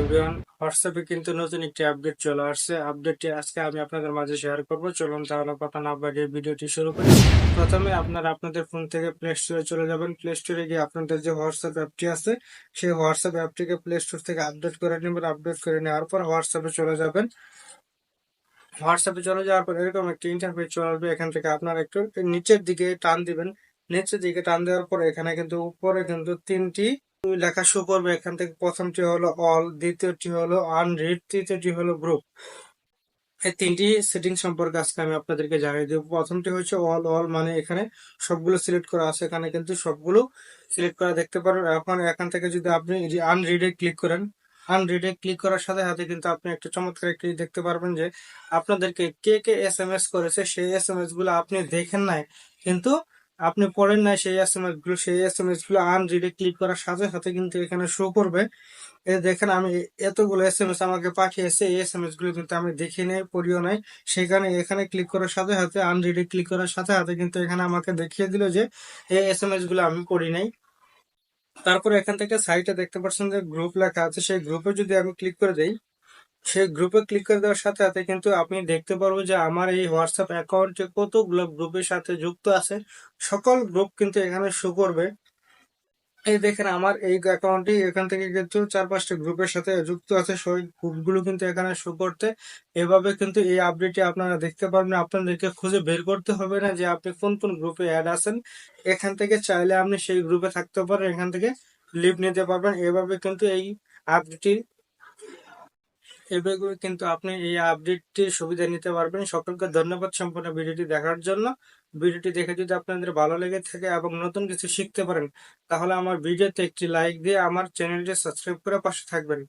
Everyone হোয়াটসঅ্যাপে কিন্তু নতুন একটি আপডেট চলে আসছে। আপডেটটি আজকে আমি আপনাদের মাঝে শেয়ার করব। চলুন তাহলে কথা না বাড়িয়ে ভিডিওটি শুরু করি। প্রথমে আপনারা আপনাদের ফোন থেকে প্লে স্টোরে চলে যাবেন। প্লে স্টোরে গিয়ে আপনাদের যে হোয়াটসঅ্যাপ অ্যাপটি আছে, সেই হোয়াটসঅ্যাপ অ্যাপটিকে প্লে স্টোর থেকে আপডেট করে নেবেন। আপডেট করে নেওয়ার পর হোয়াটসঅ্যাপে চলে যাবেন। হোয়াটসঅ্যাপে চলে যাওয়ার পর এরকম একটি ইন্টারফেস চলে আসবে। এখান থেকে আপনারা একটু নিচের দিকে টান দিবেন। নিচের দিকে টান দেওয়ার পর এখানে কিন্তু উপরে কিন্তু তিনটি লেখা শো করবে, এখান থেকে প্রথমটি হলো অল দ্বিতীয়টি হলো আনরিড তৃতীয়টি হলো গ্রুপ এই তিনটি সেটিং সম্পর্কে আজকে আমি আপনাদেরকে জানিয়ে দেবো। প্রথমটি হচ্ছে অল অল মানে এখানে সবগুলো সিলেক্ট করা আছে, এখানে কিন্তু সবগুলো সিলেক্ট করা দেখতে পারেন। এখন এখান থেকে যদি আপনি আনরিডে ক্লিক করেন আনরিডে ক্লিক করার সাথে সাথে কিন্তু আপনি একটা চমৎকার একটি দেখতে পারবেন যে আপনাদেরকে কে কে এস এম এস করেছে, সেই এস এম এসগুলো আপনি দেখেন নাই, কিন্তু আপনি পড়েন নাই সেই এস এম এসগুলো, সেই এস এম এসগুলো আনরিডে ক্লিক করার সাথে সাথে কিন্তু এখানে শো করবে। দেখেন আমি এতগুলো এস এম এস আমাকে পাঠিয়েছে, এই এস এম এসগুলো কিন্তু আমি দেখি নাই, পড়িও নাই। সেখানে এখানে ক্লিক করার সাথে সাথে আনরিডে ক্লিক করার সাথে সাথে কিন্তু এখানে আমাকে দেখিয়ে দিল যে এই এস এম এসগুলো আমি পড়ি নাই। তারপরে এখান থেকে সাইটে দেখতে পাচ্ছেন যে গ্রুপ লেখা আছে, সেই গ্রুপে যদি আমি ক্লিক করে দেই সেই গ্রুপে ক্লিক করে দেওয়ার সাথে সাথে কিন্তু আপনি দেখতে পারব যে আমার এই হোয়াটসঅ্যাপ অ্যাকাউন্টে কতগুলো গ্রুপের সাথে যুক্ত আছে। সকল গ্রুপ কিন্তু এখানে শো করবে। এই দেখেন আমার এই অ্যাকাউন্টটি এখান থেকে কিন্তু চার পাঁচটা গ্রুপের সাথে যুক্ত আছে। সেই গ্রুপগুলো কিন্তু এখানে শো করতে। এভাবে কিন্তু এই আপডেটটি আপনারা দেখতে পারবেন। আপনাদেরকে খুঁজে বের করতে হবে না যে আপনি কোন কোন গ্রুপে অ্যাড আছেন। এখান থেকে চাইলে আপনি সেই গ্রুপে থাকতে পারেন। এখান থেকে লিভ নিতে পারবেন। এভাবে কিন্তু এই আপডেটটি এভাবে কিন্তু আপনি এই আপডেটটির সুবিধা নিতে পারবেন। সকলকে ধন্যবাদ সম্পূর্ণ ভিডিওটি দেখার জন্য। ভিডিওটি দেখে যদি আপনাদের ভালো লেগে থাকে এবং নতুন কিছু শিখতে পারেন, তাহলে আমার ভিডিওতে একটি লাইক দিয়ে আমার চ্যানেলটি সাবস্ক্রাইব করে পাশে থাকবেন।